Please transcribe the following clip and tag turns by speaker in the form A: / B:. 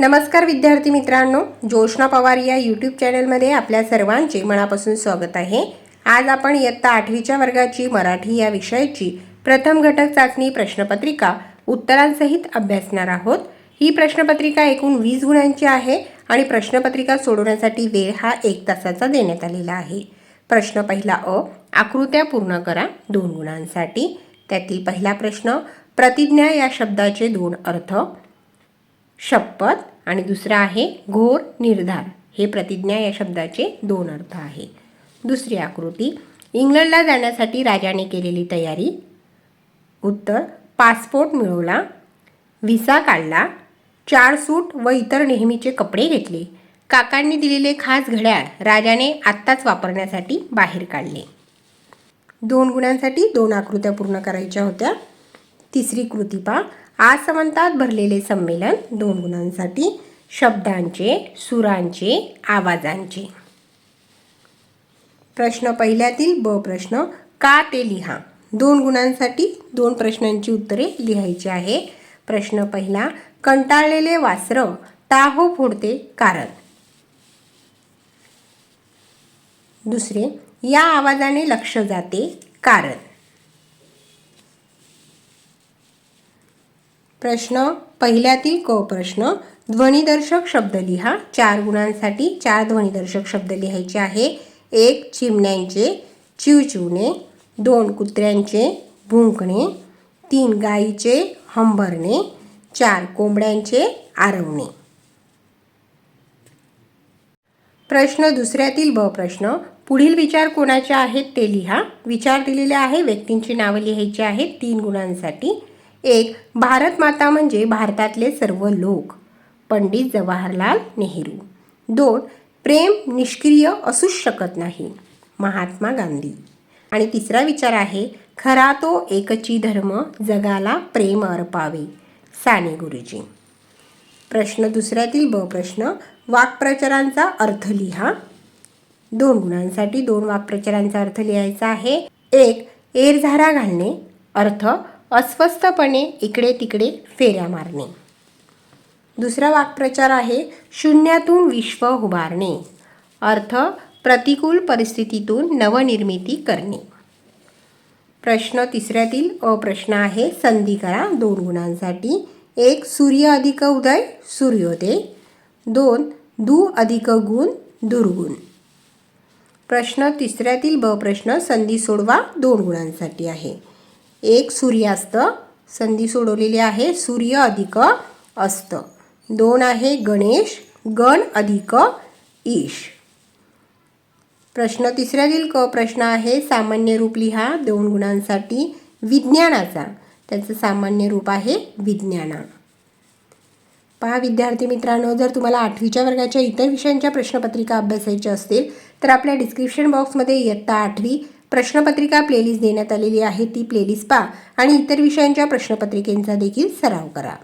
A: नमस्कार विद्यार्थी मित्रांनो जोशना पवार या यूट्यूब चॅनलमध्ये आपल्या सर्वांचे मनापासून स्वागत आहे. आज आपण इयत्ता आठवीच्या वर्गाची मराठी या विषयाची प्रथम घटक चाचणी प्रश्नपत्रिका उत्तरांसहित अभ्यासणार आहोत. ही प्रश्नपत्रिका एकूण वीस गुणांची आहे आणि प्रश्नपत्रिका सोडवण्यासाठी वेळ हा एक तासाचा देण्यात आलेला आहे. प्रश्न पहिला अ आकृत्या पूर्ण करा दोन गुणांसाठी. त्यातील पहिला प्रश्न प्रतिज्ञा या शब्दाचे दोन अर्थ शपथ आणि दुसरा आहे घोर निर्धार. हे प्रतिज्ञा या शब्दाचे दोन अर्थ आहे. दुसरी आकृती. इंग्लंडला जाण्यासाठी राजाने केलेली तयारी. उत्तर. पासपोर्ट मिळवला. व्हिसा काढला. चार सूट व इतर नेहमीचे कपडे घेतले. काकांनी दिलेले खास घड्याळ राजाने आत्ताच वापरण्यासाठी बाहेर काढले. दोन गुणांसाठी दोन आकृत्या पूर्ण करायच्या होत्या. तिसरी कृती पा आसमंतात भरलेले संमेलन दोन गुणांसाठी शब्दांचे सुरांचे आवाजांचे. प्रश्न पहिल्यातील ब प्रश्न का ते लिहा? दोन गुणांसाठी दोन प्रश्नांची उत्तरे लिहायची आहे. प्रश्न पहिला कंटाळलेले वासर टाहो फोडते कारण. दुसरे या आवाजाने लक्ष जाते कारण. प्रश्न पहिल्यातील क प्रश्न ध्वनिदर्शक शब्द लिहा. चार गुणांसाठी चार ध्वनिदर्शक शब्द लिहायचे आहे. एक चिमण्यांचे चिवचिवणे. दोन कुत्र्यांचे भुंकणे. तीन गाईचे हंबरणे. चार कोंबड्यांचे आरवणे. प्रश्न दुसऱ्यातील ब प्रश्न. पुढील विचार कोणाचे आहेत ते लिहा. विचार दिलेले आहे व्यक्तींची नावं लिहायची आहेत. तीन गुणांसाठी एक भारत माता म्हणजे भारतातले सर्व लोक पंडित जवाहरलाल नेहरू. दोन प्रेम निष्क्रिय असूच शकत नाही महात्मा गांधी. आणि तिसरा विचार आहे खरा तो एकची धर्म जगाला प्रेम अर्पावे साने गुरुजी. प्रश्न दुसऱ्यातील ब प्रश्न वाक्प्रचारांचा अर्थ लिहा. दोन गुणांसाठी दोन वाक्प्रचारांचा अर्थ लिहायचा आहे. एक एरझारा घालणे अर्थ अस्वस्थपणे इकडे तिकडे फेऱ्या मारणे. दुसरा वाक्प्रचार आहे शून्यातून विश्व उभारणे. अर्थ प्रतिकूल परिस्थितीतून नवनिर्मिती करणे. प्रश्न तिसऱ्यातील अप्रश्न प्रश्न आहे संधी करा दोन गुणांसाठी. एक सूर्य अधिक उदय सूर्योदय. दोन दु अधिक गुण दुर्गुण. प्रश्न तिसऱ्यातील ब प्रश्न संधी सोडवा दोन गुणांसाठी आहे. एक सूर्यास्त संधी सोडवलेली आहे सूर्य अधिक अस्त. दोन आहे गणेश गण अधिक ईश. प्रश्न तिसऱ्यातील क प्रश्न आहे सामान्य रूप लिहा दोन गुणांसाठी विज्ञानाचा. त्याचं सामान्य रूप आहे विज्ञाना. पहा विद्यार्थी मित्रांनो जर तुम्हाला आठवीच्या वर्गाच्या इतर विषयांच्या प्रश्नपत्रिका अभ्यासायच्या असतील तर आपल्या डिस्क्रिप्शन बॉक्समध्ये इयत्ता आठवी प्रश्नपत्रिका प्लेलिस्ट देण्यात आलेली आहे ती प्लेलिस्ट पहा आणि इतर विषयांच्या प्रश्नपत्रिकेंचा देखील सराव करा.